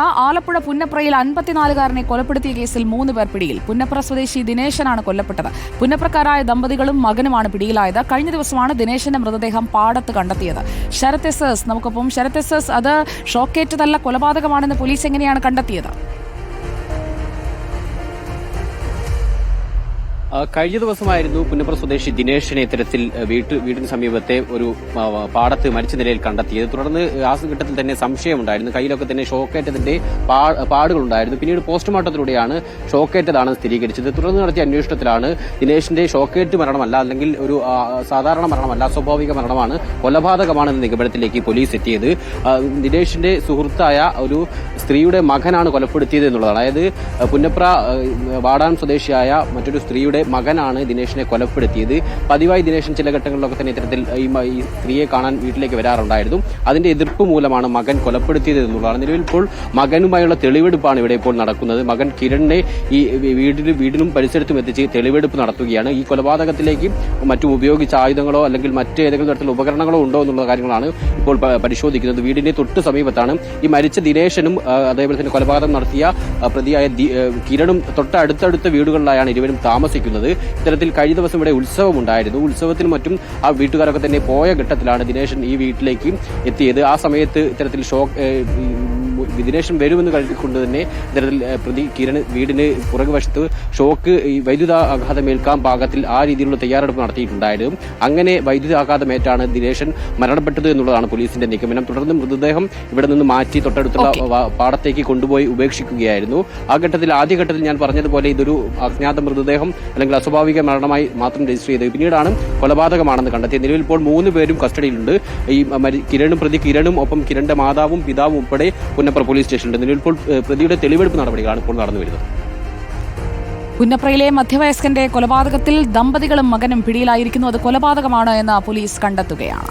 ആലപ്പുഴ പുന്നപ്രയിൽ അൻപത്തിനാലുകാരനെ കൊലപ്പെടുത്തിയ കേസിൽ മൂന്ന് പേർ പിടിയിൽ. പുന്നപ്ര സ്വദേശി ദിനേശനാണ് കൊല്ലപ്പെട്ടത്. പുന്നപ്രക്കാരായ ദമ്പതികളും മകനുമാണ് പിടിയിലായത്. കഴിഞ്ഞ ദിവസമാണ് ദിനേശന്റെ മൃതദേഹം പാടത്ത് കണ്ടെത്തിയത്. Sharath S S. നമുക്കൊപ്പം ശരത് എസ് എസ്. അത് ഷോക്കേറ്റതല്ല കൊലപാതകമാണെന്ന് പോലീസ് എങ്ങനെയാണ് കണ്ടെത്തിയത്? കഴിഞ്ഞ ദിവസമായിരുന്നു പുന്നപ്ര സ്വദേശി ദിനേശിനെ ഇത്തരത്തിൽ വീട്ടു വീടിന് സമീപത്തെ ഒരു പാടത്ത് മരിച്ച നിലയിൽ കണ്ടെത്തിയത്. തുടർന്ന് ആ ഘട്ടത്തിൽ തന്നെ സംശയമുണ്ടായിരുന്നു. കയ്യിലൊക്കെ തന്നെ ഷോക്കേറ്റതിന്റെ പാടുകളുണ്ടായിരുന്നു. പിന്നീട് പോസ്റ്റ്മോർട്ടത്തിലൂടെയാണ് ഷോക്കേറ്റതാണ് സ്ഥിരീകരിച്ചത്. തുടർന്ന് നടത്തിയ അന്വേഷണത്തിലാണ് ദിനേശിന്റെ ഷോക്കേറ്റ് മരണമല്ല അല്ലെങ്കിൽ ഒരു സാധാരണ മരണമല്ല സ്വാഭാവിക മരണമാണ് കൊലപാതകമാണെന്ന നിഗമനത്തിലേക്ക് പോലീസ് എത്തിയത്. ദിനേഷിന്റെ സുഹൃത്തായ ഒരു സ്ത്രീയുടെ മകനാണ് കൊലപ്പെടുത്തിയത് എന്നുള്ളതാണ്. അതായത് പുന്നപ്ര വാടാൻ സ്വദേശിയായ മറ്റൊരു സ്ത്രീയുടെ മകനാണ് ദിനേശിനെ കൊലപ്പെടുത്തിയത്. പതിവായി ദിനേശൻ ചില ഘട്ടങ്ങളിലൊക്കെ തന്നെ ഇത്തരത്തിൽ ഈ സ്ത്രീയെ കാണാൻ വീട്ടിലേക്ക് വരാറുണ്ടായിരുന്നു. അതിന്റെ എതിർപ്പ് മൂലമാണ് മകൻ കൊലപ്പെടുത്തിയത് എന്നുള്ളതാണ്. നിലവിൽ ഇപ്പോൾ മകനുമായുള്ള തെളിവെടുപ്പാണ് ഇവിടെ ഇപ്പോൾ നടക്കുന്നത്. മകൻ കിരണിനെ ഈ വീടിന് വീടിനും പരിസരത്തും എത്തിച്ച് തെളിവെടുപ്പ് നടത്തുകയാണ്. ഈ കൊലപാതകത്തിലേക്ക് മറ്റും ഉപയോഗിച്ച ആയുധങ്ങളോ അല്ലെങ്കിൽ മറ്റേതെങ്കിലും തരത്തിലുള്ള ഉപകരണങ്ങളോ ഉണ്ടോ എന്നുള്ള കാര്യങ്ങളാണ് ഇപ്പോൾ പരിശോധിക്കുന്നത്. വീടിന്റെ തൊട്ട് സമീപത്താണ്. ഈ മരിച്ച ദിനേശനും അതേപോലെ തന്നെ കൊലപാതകം നടത്തിയ പ്രതിയായ കിരണും തൊട്ടടുത്തടുത്ത വീടുകളിലായാണ് ഇരുവരും താമസിക്കുന്നത്. ഇത്തരത്തിൽ കഴിഞ്ഞ ദിവസം ഇവിടെ ഉത്സവം ഉണ്ടായിരുന്നു ഉത്സവത്തിനും മറ്റും ആ വീട്ടുകാരൊക്കെ തന്നെ പോയ ഘട്ടത്തിലാണ് ദിനേശൻ ഈ വീട്ടിലേക്ക് എത്തിയത്. ആ സമയത്ത് ഇത്തരത്തിൽ ഷോക്ക് ദിനേശൻ വരുമെന്ന് കരുതിക്കൊണ്ട് തന്നെ ഇത്തരത്തിൽ പ്രതി കിരൺ വീടിന് പുറകുവശത്ത് ഷോക്ക് ഈ വൈദ്യുതാഘാതമേൽക്കാൻ പാകത്തിൽ ആ രീതിയിലുള്ള തയ്യാറെടുപ്പ് നടത്തിയിട്ടുണ്ടായിരുന്നു. അങ്ങനെ വൈദ്യുത ആഘാതമേറ്റാണ് ദിനേശൻ മരണപ്പെട്ടത് എന്നുള്ളതാണ് പോലീസിന്റെ നിഗമനം. തുടർന്ന് മൃതദേഹം ഇവിടെ നിന്ന് മാറ്റി തൊട്ടടുത്തുള്ള. പാടത്തേക്ക് കൊണ്ടുപോയി ഉപേക്ഷിക്കുകയായിരുന്നു. ആ ഘട്ടത്തിൽ ആദ്യഘട്ടത്തിൽ ഞാൻ പറഞ്ഞതുപോലെ ഇതൊരു അജ്ഞാത മൃതദേഹം അല്ലെങ്കിൽ അസ്വാഭാവിക മരണമായി മാത്രം രജിസ്റ്റർ ചെയ്തത്. പിന്നീടാണ് കൊലപാതകമാണെന്ന് കണ്ടെത്തിയത്. നിലവിൽ ഇപ്പോൾ മൂന്ന് പേരും കസ്റ്റഡിയിലുണ്ട്. ഈ കിരണും പ്രതി കിരണും ഒപ്പം കിരണിന്റെ മാതാവും പിതാവും ഉൾപ്പെടെ പുന്നപ്ര പോലീസ് സ്റ്റേഷനിൽ നിലവിൽ ഇപ്പോൾ പ്രതിയുടെ തെളിവെടുപ്പ് നടപടികളാണ് ഇപ്പോൾ നടന്നു വരുന്നത്. പുന്നപ്രയിലെ മധ്യവയസ്കന്റെ കൊലപാതകത്തിൽ ദമ്പതികളും മകനും പിടിയിലായിരിക്കുന്നു. അത് കൊലപാതകമാണ് എന്ന് പോലീസ് കണ്ടെത്തുകയാണ്.